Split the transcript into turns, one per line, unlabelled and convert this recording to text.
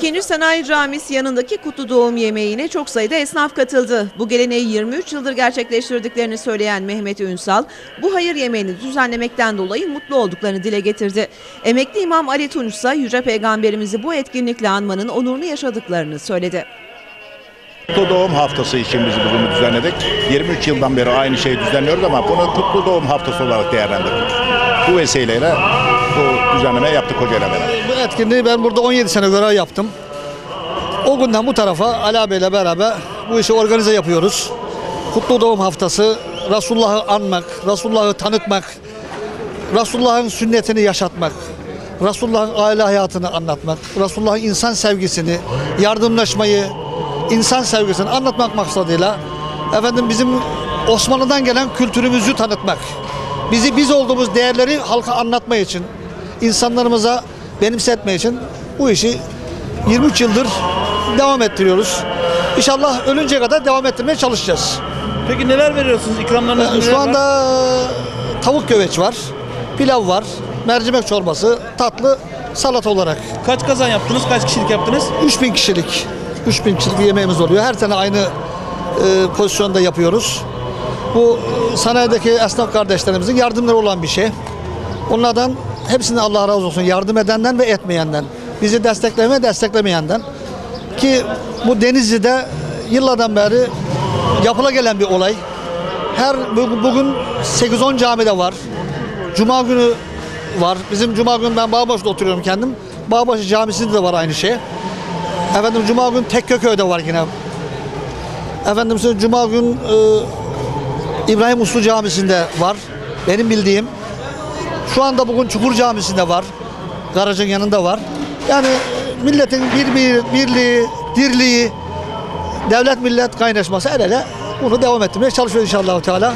İkinci Sanayi Camisi yanındaki kutlu doğum yemeğine çok sayıda esnaf katıldı. Bu geleneği 23 yıldır gerçekleştirdiklerini söyleyen Mehmet Ünsal, bu hayır yemeğini düzenlemekten dolayı mutlu olduklarını dile getirdi. Emekli İmam Ali Tunç ise Yüce Peygamberimizi bu etkinlikle anmanın onurunu yaşadıklarını söyledi.
Kutlu Doğum Haftası için biz bugün düzenledik. 23 yıldan beri aynı şeyi düzenliyoruz ama bunu Kutlu Doğum Haftası olarak değerlendirdik. Bu vesileyle bu düzenlemeyi yaptık hocayla beraber.
Bu etkinliği ben burada 17 sene görev yaptım. O günden bu tarafa Ali Bey'le beraber bu işi organize yapıyoruz. Kutlu Doğum Haftası, Resulullah'ı anmak, Resulullah'ı tanıtmak, Resulullah'ın sünnetini yaşatmak, Resulullah'ın aile hayatını anlatmak, Resulullah'ın insan sevgisini, yardımlaşmayı, insan sevgisini anlatmak maksadıyla efendim bizim Osmanlı'dan gelen kültürümüzü tanıtmak, bizi biz olduğumuz değerleri halka anlatma için, insanlarımıza benimsetme için bu işi 23 yıldır devam ettiriyoruz. İnşallah ölünceye kadar devam ettirmeye çalışacağız.
Peki neler veriyorsunuz ikramlarınız?
Ee, Şu
var?
anda e, tavuk göveç var, pilav var, mercimek çorbası, tatlı, salata olarak.
kaç kazan yaptınız? Kaç kişilik yaptınız?
3000 kişilik, 3000 kişilik bir yemeğimiz oluyor. Her sene aynı e, pozisyonda yapıyoruz. Bu e, sanayideki esnaf kardeşlerimizin yardımları olan bir şey. Onlardan hepsine Allah razı olsun. Yardım edenden ve etmeyenden. Bizi destekleme desteklemeyenden. Ki bu Denizli'de yıllardan beri yapıla gelen bir olay. Her bu- bugün 8-10 camide var. Cuma günü var. Bizim Cuma günü ben Bağbaşı'da oturuyorum kendim. Bağbaşı Camisi'nde de var aynı şey. Efendim Cuma gün Tekkeköy'de var yine. Efendim Cuma gün e, İbrahim Uslu Camisi'nde var. Benim bildiğim. Şu anda bugün Çukur Camisi'nde var. Garajın yanında var. Yani e, milletin bir, bir, birliği, dirliği, devlet millet kaynaşması el ele bunu devam ettirmeye çalışıyoruz inşallah Teala.